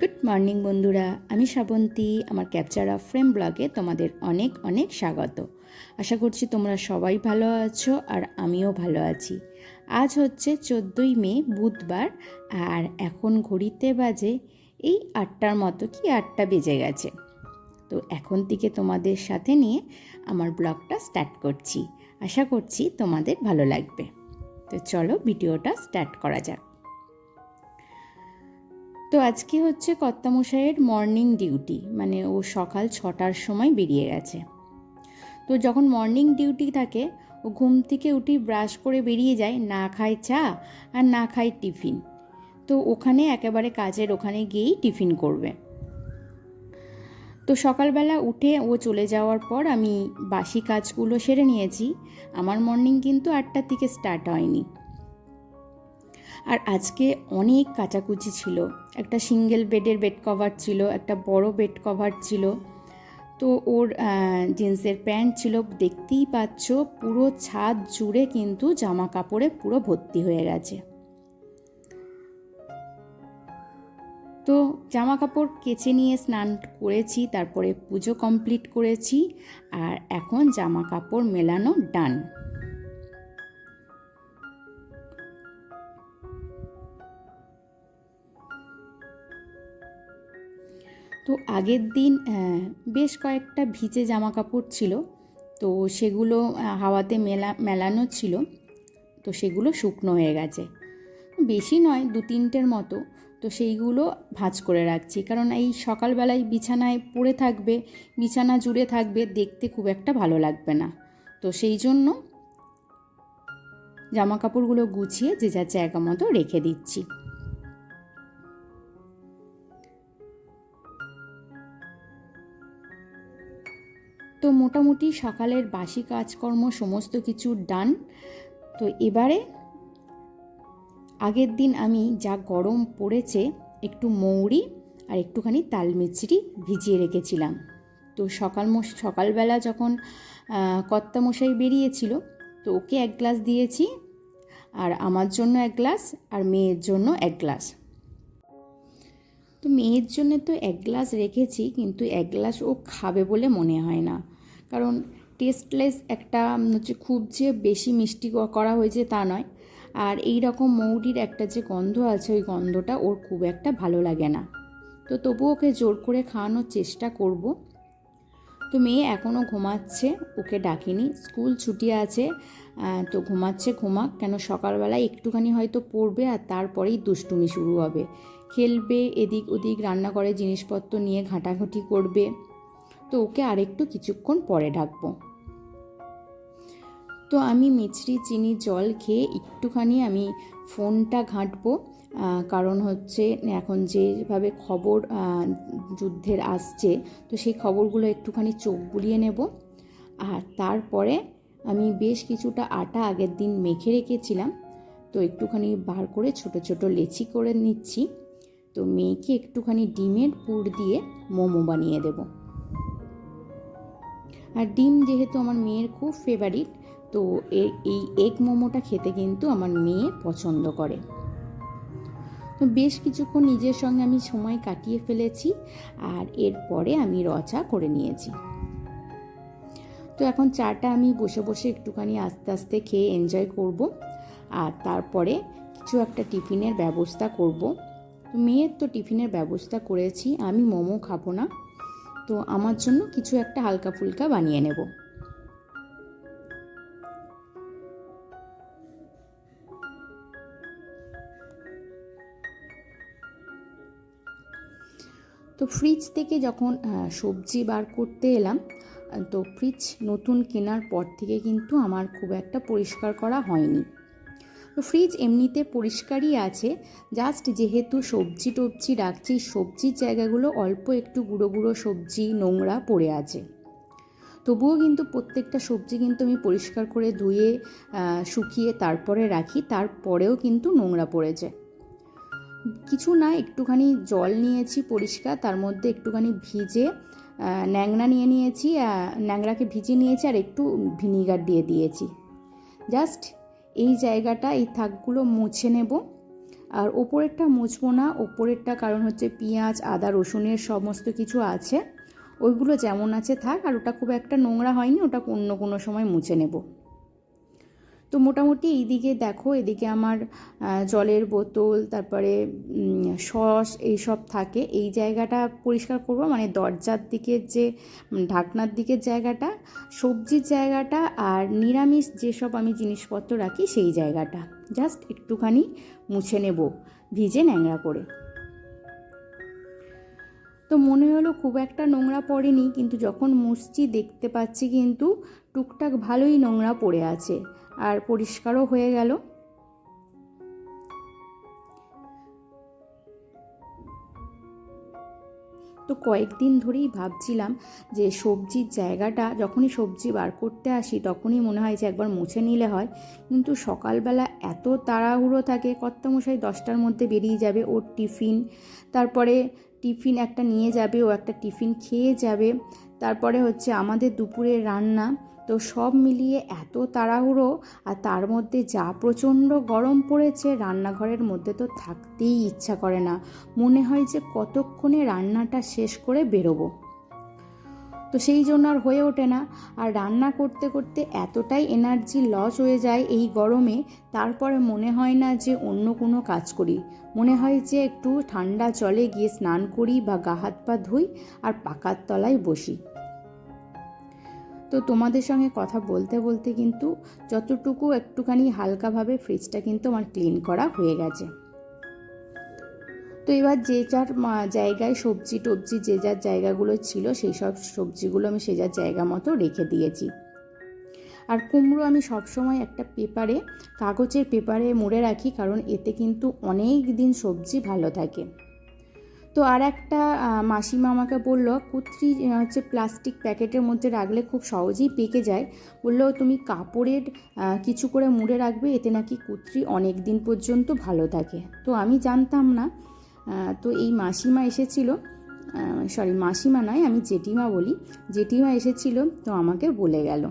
Good morning বন্ধুরা। আমি শ্রাবন্তী, আমার ক্যাপচার অফ ফ্রেম ব্লগে তোমাদের অনেক অনেক স্বাগত। আশা করছি তোমরা সবাই ভালো আছো আর আমিও ভালো আছি। আজ হচ্ছে চোদ্দোই মে, বুধবার, আর এখন ঘড়িতে বাজে এই আটটার মতো কি আটটা বেজে গেছে। তো এখন থেকে তোমাদের সাথে নিয়ে আমার ব্লগটা স্টার্ট করছি। আশা করছি তোমাদের ভালো লাগবে। তো চলো ভিডিওটা স্টার্ট করা যাক। তো আজকে হচ্ছে কর্তামশাইয়ের মর্নিং ডিউটি মানে ও সকাল ছটার সময় বেরিয়ে গেছে। তো যখন মর্নিং ডিউটি থাকে, ও ঘুম থেকে উঠি ব্রাশ করে বেরিয়ে যায়, না খায় চা আর না খায় টিফিন তো ওখানে একেবারে কাজের ওখানে গিয়েই টিফিন করবে। তো সকালবেলা উঠে ও চলে যাওয়ার পর আমি বাসি কাজগুলো সেরে নিয়েছি। আমার মর্নিং কিন্তু আটটার থেকে স্টার্ট হয়নি। আর আজকে অনেক কাচাকুচি ছিল। একটা সিঙ্গেল বেডের বেড কভার ছিল, একটা বড় বেড কভার ছিল। তো ওর জিন্সের প্যান্ট ছিল, দেখতেই পাচ্ছ পুরো ছাদ জুড়ে কিন্তু জামা কাপড়ে পুরো ভর্তি হয়ে গেছে। তো জামা কাপড় কেচে নিয়ে স্নান করেছি, তারপরে পুজো কমপ্লিট করেছি, আর এখন জামা কাপড় মেলানো ডান। তো আগের দিন বেশ কয়েকটা ভিজে জামা কাপড় ছিল। তো সেগুলো হাওয়াতে মেলা, মেলানো ছিল। তো সেগুলো শুকনো হয়ে গেছে। বেশি নয়, দু তিনটের মতো। তো সেইগুলো ভাঁজ করে রাখছি। কারণ এই সকালবেলায় বিছানায় পড়ে থাকবে, বিছানা জুড়ে থাকবে, দেখতে খুব একটা ভালো লাগবে না। তো সেই জন্য জামা কাপড়গুলো গুছিয়ে যে যার জায়গা মতো রেখে দিচ্ছি। মোটামুটি সকালের বাসি কাজকর্ম সমস্ত কিছু ডান। তো এবারে আগের দিন আমি যা গরম পড়েছে, একটু মৌরি আর একটুখানি তাল মিচড়ি ভিজিয়ে রেখেছিলাম। তো সকাল সকালবেলা যখন কর্তামশাই বেরিয়েছিল, তো ওকে এক গ্লাস দিয়েছি আর আমার জন্য এক গ্লাস আর মেয়ের জন্য এক গ্লাস। তো মেয়ের জন্য তো এক গ্লাস রেখেছি, কিন্তু এক গ্লাস ও খাবে বলে মনে হয় না। কারণ টেস্টলেস একটা হচ্ছে খুব যে বেশি মিষ্টি করা হয়েছে তা নয়। আর এই রকম মৌরির একটা যে গন্ধ আছে, ওই গন্ধটা ওর খুব একটা ভালো লাগে না। তো তবু ওকে জোর করে খাওয়ানোর চেষ্টা করব। তো মেয়ে এখনও ঘুমাচ্ছে, ওকে ডাকিনি। স্কুল ছুটি আছে তো ঘুমাচ্ছে, ঘুমাক। কেন সকালবেলায় একটুখানি হয়তো পড়বে আর তারপরেই দুষ্টুমি শুরু হবে। খেলবে এদিক ওদিক রান্নাঘরে জিনিসপত্র নিয়ে ঘাঁটাঘুঁটি করবে। তো ওকে আরেকটু কিছুক্ষণ পরে ঢাকবো তো আমি মিছরি চিনি জল খেয়ে একটুখানি আমি ফোনটা ঘাঁটবো কারণ হচ্ছে এখন যেভাবে খবর যুদ্ধের আসছে, তো সেই খবরগুলো একটুখানি চোখ বুলিয়ে নেব। আর তারপরে আমি বেশ কিছুটা আটা আগের দিন মেখে রেখেছিলাম, তো একটুখানি বার করে ছোট ছোট লেচি করে নিচ্ছি। তো মেয়েকে একটুখানি ডিমের পুর দিয়ে মোমো বানিয়ে দেবো। আর ডিম যেহেতু আমার মেয়ের খুব ফেভারিট তো এই এগ মোমোটা খেতে কিন্তু আমার মেয়ে পছন্দ করে। তো বেশ কিছুক্ষণ নিজের সঙ্গে আমি সময় কাটিয়ে ফেলেছি আর এরপরে আমি রচা করে নিয়েছি। তো এখন চাটা আমি বসে বসে একটুখানি আস্তে আস্তে খেয়ে এনজয় করব আর তারপরে কিছু একটা টিফিনের ব্যবস্থা করব। মেয়ের তো টিফিনের ব্যবস্থা করেছি, আমি মোমো খাব না। তো আমার জন্য কিছু একটা হালকা ফুলকা বানিয়ে নেব। তো ফ্রিজ থেকে যখন সবজি বার করতে এলাম তো ফ্রিজ নতুন কেনার পর থেকে কিন্তু আমার খুব একটা পরিষ্কার করা হয়নি। ফ্রিজ এমনিতে পরিষ্কারই আছে জাস্ট যেহেতু সবজি টবজি রাখছি, সবজির জায়গাগুলো অল্প একটু গুঁড়ো গুঁড়ো সবজি, নোংরা পড়ে আছে। তবুও কিন্তু প্রত্যেকটা সবজি কিন্তু আমি পরিষ্কার করে ধুয়ে শুকিয়ে তারপরে রাখি, তারপরেও কিন্তু নোংরা পড়েছে। কিছু না, একটুখানি জল নিয়েছি পরিষ্কার, তার মধ্যে একটুখানি ভিজে ন্যাংরা নিয়ে নিয়েছি ন্যাংরাকে ভিজে নিয়েছি আর একটু ভিনিগার দিয়ে দিয়েছি। জাস্ট এই জায়গাটা, এই থাকগুলো মুছে নেব। আর ওপরেরটা মুছবো না, ওপরেরটা কারণ হচ্ছে পেঁয়াজ, আদা, রসুনের সমস্ত কিছু আছে। ওইগুলো যেমন আছে থাক, আর ওটা খুব একটা নোংরা হয়নি, ওটা অন্য কোনো সময় মুছে নেব। তো মোটামুটি এইদিকে দেখো, এদিকে আমার জলের বোতল, তারপরে সস এইসব থাকে। এই জায়গাটা পরিষ্কার করব মানে দরজার দিকের যে ঢাকনার দিকের জায়গাটা, সবজির জায়গাটা আর নিরামিষ যেসব আমি জিনিসপত্র রাখি সেই জায়গাটা। জাস্ট একটুখানি মুছে নেব, ভিজে ন্যাংরা করে। তো মনে হলো খুব একটা নোংরা পড়েনি, কিন্তু যখন মুছছি দেখতে পাচ্ছি কিন্তু টুকটাক ভালোই নোংরা পড়ে আছে। আর পরিষ্কারও হয়ে গেল। তো কয়েকদিন ধরেই ভাবছিলাম যে সবজির জায়গাটা, যখনই সবজি বার করতে আসি তখনই মনে হয় যে একবার মুছে নিলে হয়। কিন্তু সকালবেলা এত তাড়াহুড়ো থাকে, কর্তামশাই দশটার মধ্যে বেরিয়ে যাবে ওর টিফিন। তারপরে টিফিন একটা নিয়ে যাবে, ও একটা টিফিন খেয়ে যাবে। তারপরে হচ্ছে আমাদের দুপুরের রান্না। তো সব মিলিয়ে এত তাড়াহুড়ো আর তার মধ্যে যা প্রচণ্ড গরম পড়েছে রান্নাঘরের মধ্যে তো থাকতেই ইচ্ছা করে না। মনে হয় যে কতক্ষণে রান্নাটা শেষ করে বেরোবো। তো সেই জন্য আর হয়ে ওঠে না। আর রান্না করতে করতে এতটাই এনার্জি লস হয়ে যায় এই গরমে, তারপরে মনে হয় না যে অন্য কোনো কাজ করি। মনে হয় যে একটু ঠান্ডা জলে গিয়ে স্নান করি বা গা হাত পা ধুই আর পাকার তলায় বসি। তো তোমাদের সঙ্গে কথা বলতে বলতে কিন্তু যতটুকু একটুখানি হালকাভাবে ফ্রিজটা কিন্তু আমার ক্লিন করা হয়ে গেছে। তো এবার যে যার জায়গায় সবজি টবজি যে যার জায়গাগুলো ছিল সেই সব সবজিগুলো আমি সে যার জায়গা মতো রেখে দিয়েছি। আর কুমড়ো আমি সবসময় একটা পেপারে, কাগজের পেপারে মুড়ে রাখি কারণ এতে কিন্তু অনেক দিন সবজি ভালো থাকে। তো আর একটা মাসিমা আমাকে বলল কুত্রি হচ্ছে প্লাস্টিক প্যাকেটের মধ্যে রাখলে খুব সহজেই পেকে যায়। বলল, তুমি কাপড়ের কিছু করে মুড়ে রাখবে, এতে নাকি কুত্রি অনেক দিন পর্যন্ত ভালো থাকে। তো আমি জানতাম না তো এই মাসিমা এসেছিল সরি মাসিমা নয়, আমি জেঠিমা বলি, জেঠিমা এসেছিল, তো আমাকে বলে গেল।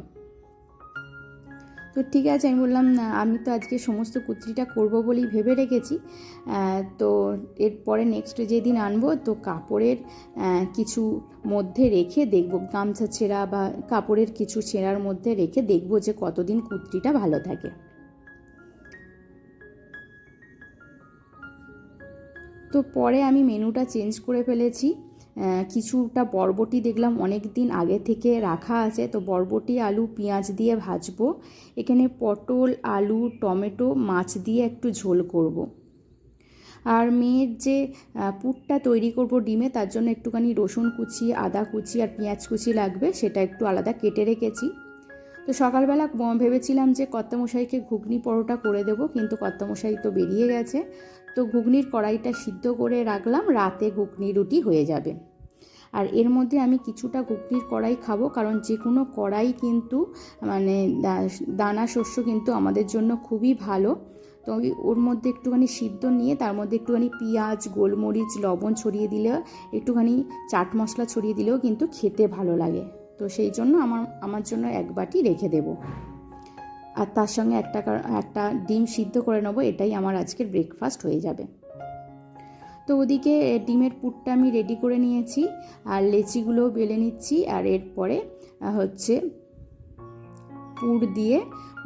তো ঠিক আছে, আমি বললাম, না, আমি তো আজকে সমস্ত কুচরিটা করব বলেই ভেবে রেখেছি। তো এরপরে নেক্সট যেদিন আনব, তো কাপড়ের কিছু মধ্যে রেখে দেখব। গামছা ছেঁড়া বা কাপড়ের কিছু ছেঁড়ার মধ্যে রেখে দেখব যে কতদিন কুত্রিটা ভালো থাকে। তো পরে আমি মেনুটা চেঞ্জ করে ফেলেছি। কিছুটা বরবটি দেখলাম অনেক দিন আগে থেকে রাখা আছে। তো বরবটি, আলু, পেঁয়াজ দিয়ে ভাজবো। এখানে পটল, আলু, টমেটো, মাছ দিয়ে একটু ঝোল করব। আর মেয়ের যে পুরটা তৈরি করব ডিমে, তার জন্য একটুখানি রসুন কুচি, আদা কুচি আর পেঁয়াজ কুচি লাগবে, সেটা একটু আলাদা কেটে রেখেছি। তো সকালবেলা ভেবেছিলাম যে কর্তামশাইকে ঘুগনি পরোটা করে দেবো, কিন্তু কর্তামশাই তো বেরিয়ে গেছে। তো ঘুগনির কড়াইটা সিদ্ধ করে রাখলাম, রাতে ঘুগনি রুটি হয়ে যাবে। আর এর মধ্যে আমি কিছুটা ঘুগনির কড়াই খাব, কারণ যে কোনো কড়াই কিন্তু মানে দানা শস্য কিন্তু আমাদের জন্য খুবই ভালো। তো ওর মধ্যে একটুখানি সিদ্ধ নিয়ে, তার মধ্যে একটুখানি পেঁয়াজ, গোলমরিচ, লবণ ছড়িয়ে দিলে একটুখানি চাট মশলা ছড়িয়ে দিলেও কিন্তু খেতে ভালো লাগে। তো সেই জন্য আমার আমার জন্য এক বাটি রেখে দেব। আর তার সঙ্গে একটা একটা ডিম সিদ্ধ করে নেব, এটাই আমার আজকের ব্রেকফাস্ট হয়ে যাবে। তো ওদিকে ডিমের পুরটা আমি রেডি করে নিয়েছি, আর লেচিগুলোও বেলে নিচ্ছি, আর এরপরে হচ্ছে পুর দিয়ে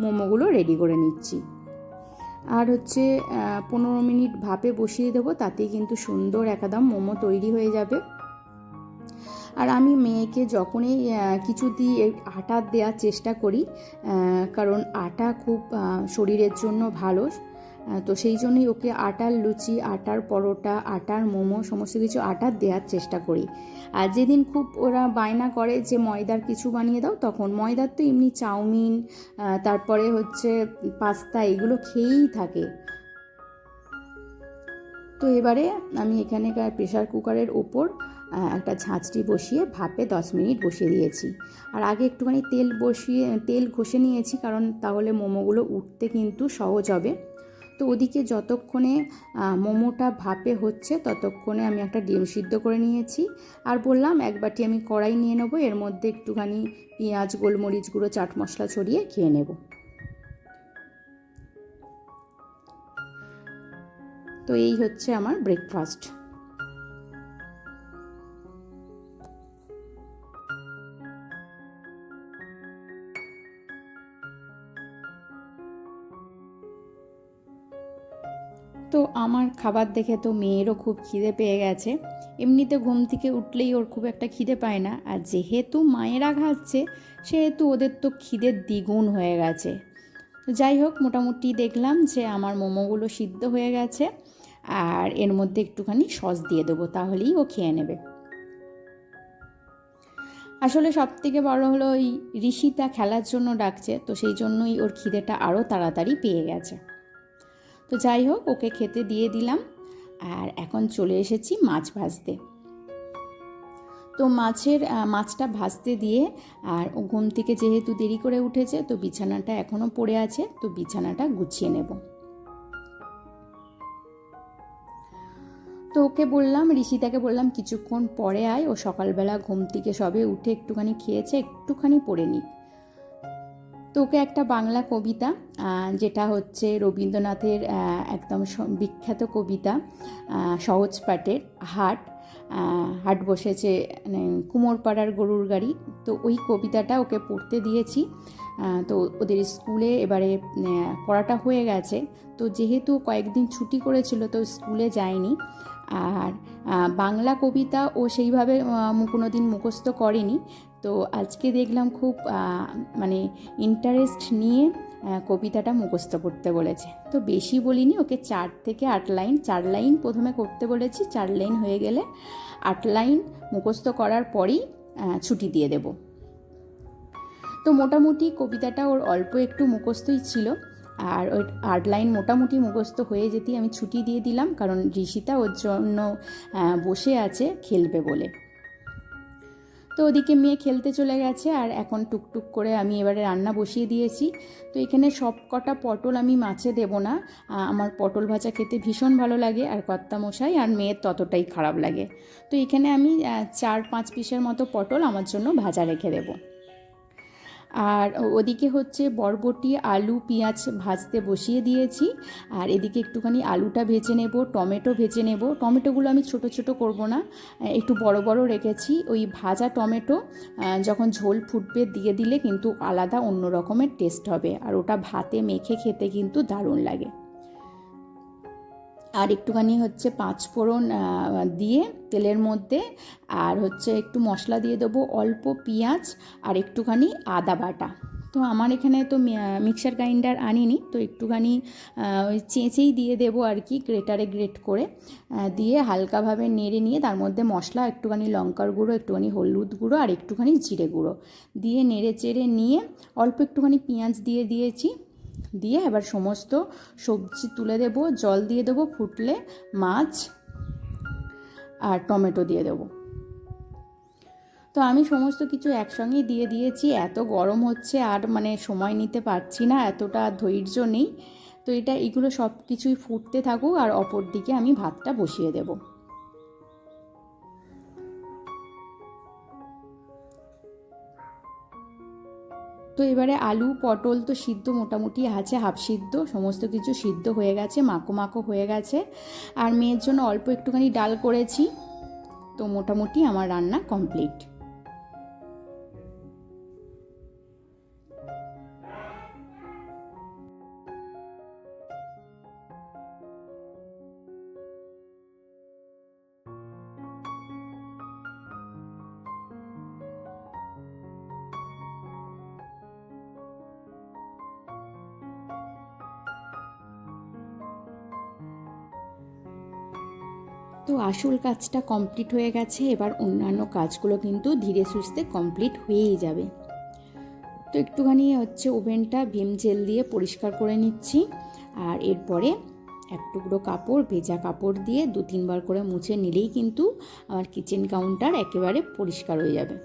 মোমোগুলো রেডি করে নিচ্ছি। আর হচ্ছে পনেরো মিনিট ভাপে বসিয়ে দেবো, তাতেই কিন্তু সুন্দর একদম মোমো তৈরি হয়ে যাবে। আর আমি মেয়েকে যখনই কিছু দিয়ে আটা দেওয়ার চেষ্টা করি কারণ আটা খুব শরীরের জন্য ভালো। তো সেই জন্যই ওকে আটার লুচি, আটার পরোটা, আটার মোমো, সমস্ত কিছু আটার দেওয়ার চেষ্টা করি। আর যেদিন খুব ওরা বায়না করে যে, ময়দার কিছু বানিয়ে দাও, তখন ময়দার তো এমনি চাউমিন তারপরে হচ্ছে পাস্তা, এগুলো খেয়েই থাকে। তো এবারে আমি এখানেকার প্রেশার কুকারের ওপর একটা ঝাঁচটি বসিয়ে ভাপে দশ মিনিট বসিয়ে দিয়েছি। আর আগে একটুখানি তেল বসিয়ে, তেল ঘষে নিয়েছি, কারণ তাহলে মোমোগুলো উঠতে কিন্তু সহজ হবে। তো ওদিকে যতক্ষণে মোমোটা ভাপে হচ্ছে, ততক্ষণে আমি একটা ডিম সিদ্ধ করে নিয়েছি। আর বললাম, এক বাটি আমি কড়াই নিয়ে নেব, এর মধ্যে একটুখানি পেঁয়াজ, গোলমরিচ গুঁড়ো, চাট মশলা ছড়িয়ে খেয়ে নেব। তো এই হচ্ছে আমার ব্রেকফাস্ট আমার খাবার দেখে তো মেয়েরও খুব খিদে পেয়ে গেছে। এমনিতে ঘুম থেকে উঠলেই ওর খুব একটা খিদে পায় না। আর যেহেতু মায়েরা খাচ্ছে, সেহেতু ওদের তো খিদের দ্বিগুণ হয়ে গেছে। যাই হোক, মোটামুটি দেখলাম যে আমার মোমোগুলো সিদ্ধ হয়ে গেছে। আর এর মধ্যে একটুখানি সস দিয়ে দেবো, তাহলেই ও খেয়ে নেবে। আসলে সব থেকে বড় হলো ওই ঋষিতা খেলার জন্য ডাকছে, তো সেই জন্যই ওর খিদেটা আরও তাড়াতাড়ি পেয়ে গেছে। তো যাই হোক, ওকে খেতে দিয়ে দিলাম। আর এখন চলে এসেছি মাছ ভাজতে। তো মাছের মাছটা ভাজতে দিয়ে, আর ও ঘুম থেকে যেহেতু দেরি করে উঠেছে, তো বিছানাটা এখনও পড়ে আছে, তো বিছানাটা গুছিয়ে নেব। তো ওকে বললাম, ঋষিতাকে বললাম, কিছুক্ষণ পরে আয়, ও সকালবেলা ঘুম থেকে সবে উঠে একটুখানি খেয়েছে, একটুখানি পড়ে নিক। তো ওকে একটা বাংলা কবিতা যেটা হচ্ছে রবীন্দ্রনাথের একদম বিখ্যাত কবিতা সহজ পাঠের, হাট হাট বসেছে মানে কুমোরপাড়ার গরুর গাড়ি। তো ওই কবিতাটা ওকে পড়তে দিয়েছি তো ওদের স্কুলে এবারে পড়াটা হয়ে গেছে। তো যেহেতু কয়েকদিন ছুটি করেছিল, তো স্কুলে যায়নি। আর বাংলা কবিতা ও সেইভাবে কোনো দিন মুখস্থ করেনি। তো আজকে দেখলাম খুব মানে ইন্টারেস্ট নিয়ে কবিতাটা মুখস্থ করতে বলেছে। তো বেশি বলিনি, ওকে চার থেকে আট লাইন, চার লাইন প্রথমে করতে বলেছি, চার লাইন হয়ে গেলে আট লাইন মুখস্থ করার পরেই ছুটি দিয়ে দেব। তো মোটামুটি কবিতাটা ওর অল্প একটু মুখস্থই ছিল, আর ওই আট লাইন মোটামুটি মুখস্থ হয়ে যেতেই আমি ছুটি দিয়ে দিলাম, কারণ ঋষিতা ওর জন্য বসে আছে, খেলবে বলে। তো ওদিকে মেয়ে খেলতে চলে গেছে আর এখন টুকটুক করে আমি এবারে রান্না বসিয়ে দিয়েছি। তো এখানে সব কটা পটল আমি মাছে দেব না। আমার পটল ভাজা খেতে ভীষণ ভালো লাগে আর কর্তা মশাই আর মেয়ের ততটাই খারাপ লাগে। তো এখানে আমি চার পাঁচ পিসের মতো পটল আমার জন্য ভাজা রেখে দেবো। আর ওদিকে হচ্ছে বরবটি, আলু, পেঁয়াজ ভাজতে বসিয়ে দিয়েছি। আর এদিকে একটুখানি আলুটা ভেজে নেব, টমেটো ভেজে নেব। টমেটোগুলো আমি ছোট ছোট করব না, একটু বড় বড় রেখেছি। ওই ভাজা টমেটো যখন ঝোল ফুটবে দিয়ে দিলে কিন্তু আলাদা অন্য রকমের টেস্ট হবে। আর ওটা ভাতে মেখে খেতে কিন্তু দারুণ লাগে। আর একটুখানি হচ্ছে পাঁচ ফোড়ন দিয়ে তেলের মধ্যে আর হচ্ছে একটু মশলা দিয়ে দেবো অল্প পেঁয়াজ আর একটুখানি আদা বাটা। তো আমার এখানে তো মিক্সার গ্রাইন্ডার আনিনি, তো একটুখানি ওই চেঁচেই দিয়ে দেবো আর কি গ্রেটারে গ্রেট করে দিয়ে হালকাভাবে নেড়ে নিয়ে তার মধ্যে মশলা, একটুখানি লঙ্কার গুঁড়ো, একটুখানি হলুদ গুঁড়ো আর একটুখানি জিরে গুঁড়ো। দিয়ে নেড়ে চেড়ে নিয়ে অল্প একটুখানি পেঁয়াজ দিয়ে দিয়েছি দিয়ে এবার সমস্ত সবজি তুলে দেবো, জল দিয়ে দেবো, ফুটলে মাছ আর টমেটো দিয়ে দেবো। তো আমি সমস্ত কিছু একসঙ্গেই দিয়ে দিয়েছি, এত গরম হচ্ছে আর মানে সময় নিতে পারছি না, এতটা ধৈর্য নেই। তো এটা এগুলো সব কিছুই ফুটতে থাকুক আর অপর দিকে আমি ভাতটা বসিয়ে দেবো। তো এবারে আলু, পটল তো সিদ্ধ মোটামুটি আছে, হাফ সিদ্ধ, সমস্ত কিছু সিদ্ধ হয়ে গেছে, মাখো মাখো হয়ে গেছে। আর মেয়ের জন্য অল্প একটুখানি ডাল করেছি, তো মোটামুটি আমার রান্না কমপ্লিট। আসল কাজটা কমপ্লিট হয়ে গেছে, এবার অন্যান্য কাজগুলো কিন্তু ধীরে সুস্থে কমপ্লিট হয়েই যাবে। তো একটুখানি হচ্ছে ওভেনটা ভিম জেল দিয়ে পরিষ্কার করে নিচ্ছি, আর এরপরে এক টুকরো কাপড়, ভেজা কাপড় দিয়ে দু তিনবার করে মুছে নিলেই কিন্তু আমার কিচেন কাউন্টার একেবারে পরিষ্কার হয়ে যাবে।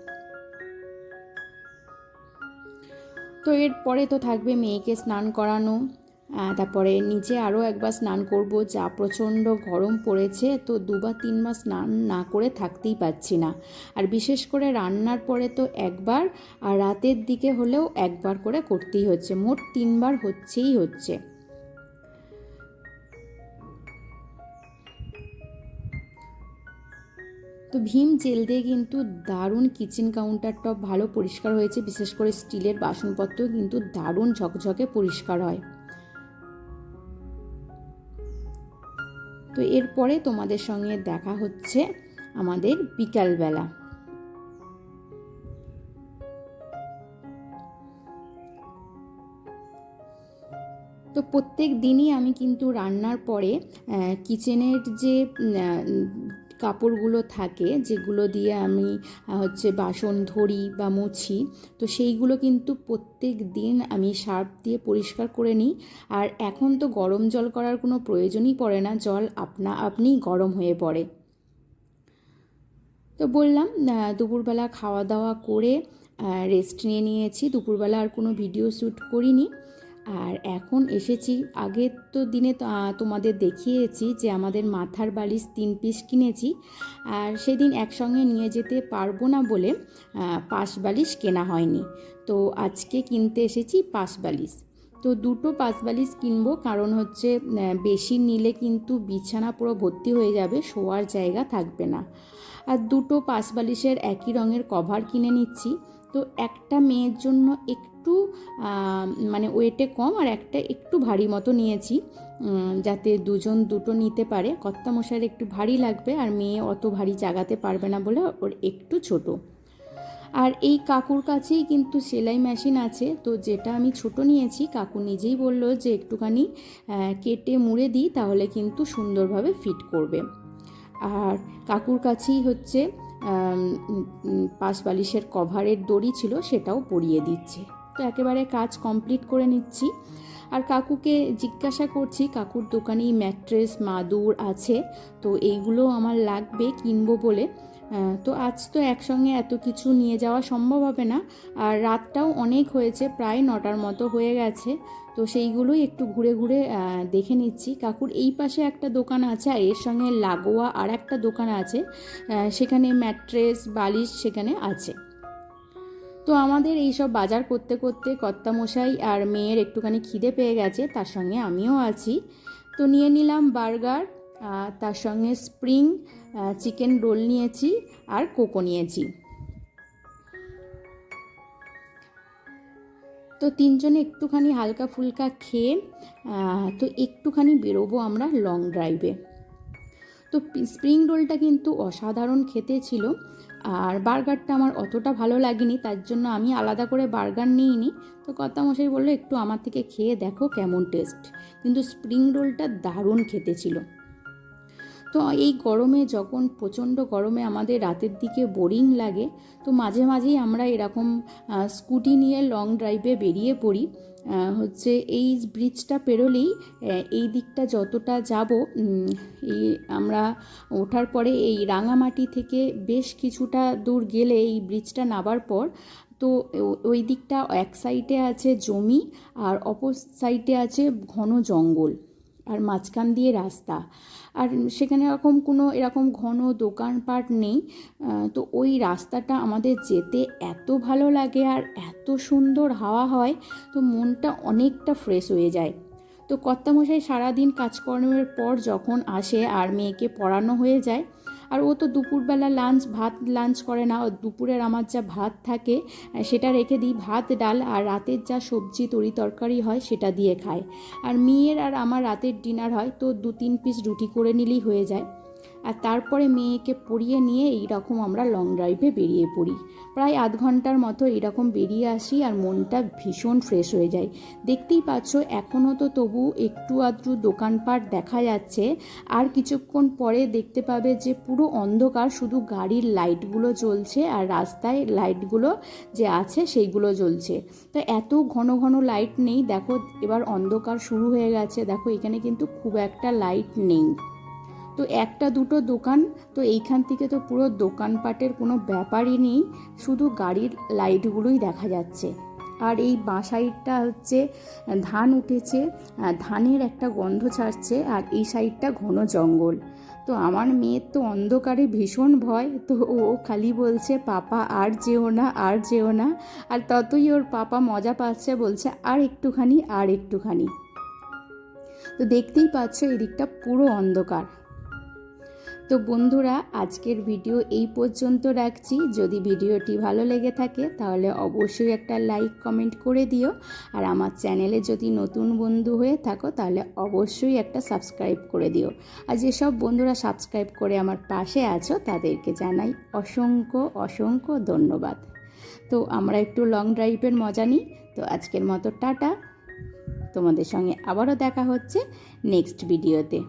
তো এরপরে তো থাকবে মেয়েকে স্নান করানো তারপরে নিচে আরও একবার স্নান করব, যা প্রচণ্ড গরম পড়েছে, তো দুবার তিনবার স্নান না করে থাকতেই পাচ্ছি না। আর বিশেষ করে রান্নার পরে তো একবার, আর রাতের দিকে হলেও একবার করে করতেই হচ্ছে, মোট তিনবার হচ্ছেই হচ্ছে। তো ভীম জেল দিয়ে কিন্তু দারুণ কিচেন কাউন্টারটপ ভালো পরিষ্কার হয়েছে, বিশেষ করে স্টিলের বাসনপত্র কিন্তু দারুণ ঝকঝকে পরিষ্কার হয়। তো এরপরে তোমাদের সঙ্গে দেখা হচ্ছে আমাদের বিকালবেলা। তো প্রত্যেক দিনই আমি কিন্তু রান্নার পরে কিচেনের যে কাপড়গুলো থাকে, যেগুলো দিয়ে আমি হচ্ছে বাসন ধরি বা মুছি। তো সেইগুলো কিন্তু প্রত্যেক দিন আমি সার্ফ দিয়ে পরিষ্কার করে নিই। আর এখন তো গরম জল করার কোনো প্রয়োজনই পড়ে না, জল আপনা আপনিই গরম হয়ে পড়ে। তো বললাম দুপুরবেলা খাওয়া দাওয়া করে রেস্ট নিয়ে নিয়েছি। দুপুরবেলা আর কোনো ভিডিও শ্যুট করিনি। আর এখন এসেছি। আগের তো দিনে তোমাদের দেখিয়েছি যে আমাদের মাথার বালিশ তিন পিস কিনেছি। আর সেদিন একসঙ্গে নিয়ে যেতে পারব না বলে পাশ বালিশ কেনা হয়নি। তো আজকে কিনতে এসেছি পাশ বালিশ। তো দুটো পাঁচ বালিশ কিনবো, কারণ হচ্ছে বেশি নিলে কিন্তু বিছানা পুরো ভর্তি হয়ে যাবে, শোয়ার জায়গা থাকবে না। আর দুটো পাঁচ বালিশের একই রঙের কভার কিনে নিচ্ছি। তো একটা মেয়ের জন্য একটু মানে ওয়েটে কম আর একটা একটু ভারী মতো নিয়েছি যাতে দুজন দুটো নিতে পারে। কর্তা মশাইয়ের একটু ভারী লাগবে আর মেয়ে অত ভারী জাগাতে পারবে না বলে ওর একটু ছোট। আর এই কাকুর কাছেই কিন্তু সেলাই মেশিন আছে, তো যেটা আমি ছোট নিয়েছি, কাকু নিজেই বলল যে একটুখানি কেটে মুড়ে দিই তাহলে কিন্তু সুন্দরভাবে ফিট করবে। আর কাকুর কাছেই হচ্ছে পাশ বালিশের কভারের দড়ি ছিল সেটাও পরিয়ে দিচ্ছে। তো একেবারে কাজ কমপ্লিট করে নিচ্ছি। আর কাকুকে জিজ্ঞাসা করছি, কাকুর দোকানেই ম্যাট্রেস মাদুর আছে, তো এইগুলো আমার লাগবে কিনবো বলে। তো আজ তো একসঙ্গে এত কিছু নিয়ে যাওয়া সম্ভব হবে না। আর রাতটাও অনেক হয়েছে, প্রায় নটার মতো হয়ে গেছে। তো সেইগুলোই একটু ঘুরে ঘুরে দেখে নিচ্ছি। কাকুর এই পাশে একটা দোকান আছে, আর এর সঙ্গে লাগোয়া আর একটা দোকান আছে। সেখানে ম্যাট্রেস বালিশ সেখানে আছে। তো আমাদের এই সব বাজার করতে করতে কর্তামশাই আর মেয়ের একটুখানি খিদে পেয়ে গেছে, তার সঙ্গে আমিও আছি। তো নিয়ে নিলাম বার্গার তার সঙ্গে স্প্রিং চিকেন রোল নিয়েছি আর কোকো নিয়েছি। তো তিনজনে একটুখানি হালকা ফুলকা খেয়ে তো একটুখানি বেরোবো আমরা লং ড্রাইভে। তো স্প্রিং রোলটা কিন্তু অসাধারণ খেতে ছিল। আর বার্গারটা আমার অতটা ভালো লাগেনি, তার জন্য আমি আলাদা করে বার্গার নিইনি। তো মশাই বলল, একটু আমার থেকে খেয়ে দেখো কেমন টেস্ট। কিন্তু স্প্রিং রোলটা দারুণ খেতে ছিল। তো এই গরমে, যখন প্রচণ্ড গরমে আমাদের রাতের দিকে বোরিং লাগে, তো মাঝে মাঝেই আমরা এরকম স্কুটি নিয়ে লং ড্রাইভে বেরিয়ে পড়ি। হচ্ছে এই ব্রিজটা পেরোলেই এই দিকটা যতটা যাব এই আমরা ওঠার পরে এই রাঙামাটি থেকে বেশ কিছুটা দূর গেলে এই ব্রিজটা নাবার পর, তো ওই দিকটা এক সাইডে আছে জমি আর অপর সাইডে আছে ঘন জঙ্গল, আর মাঝখান দিয়ে রাস্তা। আর সেখানে এরকম কোনো এরকম ঘন দোকানপাট নেই তো ওই রাস্তাটা আমাদের যেতে এত ভালো লাগে আর এত সুন্দর হাওয়া হয়, তো মনটা অনেকটা ফ্রেশ হয়ে যায়। তো কর্তামশাই সারাদিন কাজকর্মের পর যখন আসে আর মেয়েকে পড়ানো হয়ে যায় আর ও তো দুপুরবেলা লাঞ্চ ভাত লাঞ্চ করে না। দুপুরের আমার যা ভাত থাকে সেটা রেখে দিই। ভাত, ডাল আর রাতের যা সবজি, তরি তরকারি হয়, সেটা দিয়ে খায়। আর মেয়ের আর আমার রাতের ডিনার হয়, তো দু তিন পিস রুটি করে নিলেই হয়ে যায়। আর তারপরে মেয়েকে পড়িয়ে নিয়ে এই রকম আমরা লং ড্রাইভে বেরিয়ে পড়ি। প্রায় আধ ঘণ্টার মতো এরকম বেরিয়ে আসি আর মনটা ভীষণ ফ্রেশ হয়ে যায়। দেখতেই পাচ্ছ, এখনও তো তবু একটু আধটু দোকানপাট দেখা যাচ্ছে। আর কিছুক্ষণ পরে দেখতে পাবে যে পুরো অন্ধকার, শুধু গাড়ির লাইটগুলো জ্বলছে আর রাস্তায় লাইটগুলো যে আছে সেইগুলো জ্বলছে। তো এত ঘন ঘন লাইট নেই। দেখো, এবার অন্ধকার শুরু হয়ে গেছে। দেখো, এখানে কিন্তু খুব একটা লাইট নেই। তো একটা দুটো দোকান, তো এইখান থেকে তো পুরো দোকানপাটের কোনো ব্যাপারই নেই, শুধু গাড়ির লাইটগুলোই দেখা যাচ্ছে। আর এই বাঁ সাইডটা হচ্ছে ধান উঠেছে ধানের একটা গন্ধ ছাড়ছে, আর এই সাইডটা ঘন জঙ্গল। তো আমার মেয়ের তো অন্ধকারে ভীষণ ভয়, তো ও খালি বলছে, পাপা, আর যেও না, আর যেও না। আর ততই ওর পাপা মজা পাচ্ছে, বলছে, আর একটুখানি আর একটুখানি। তো দেখতেই পাচ্ছ, এদিকটা পুরো অন্ধকার। তো বন্ধুরা, আজকের ভিডিও এই পর্যন্ত রাখছি। যদি ভিডিওটি ভালো লেগে থাকে, তাহলে অবশ্যই একটা লাইক, কমেন্ট করে দিও। আর আমার চ্যানেলে যদি নতুন বন্ধু হয়ে থাকো, তাহলে অবশ্যই একটা সাবস্ক্রাইব করে দিও। আর যেসব বন্ধুরা সাবস্ক্রাইব করে আমার পাশে আছো, তাদেরকে জানাই অসংখ্য অসংখ্য ধন্যবাদ। তো আমরা একটু লং ড্রাইভের মজা নিই। তো আজকের মতো টাটা। তোমাদের সঙ্গে আবারও দেখা হচ্ছে নেক্সট ভিডিওতে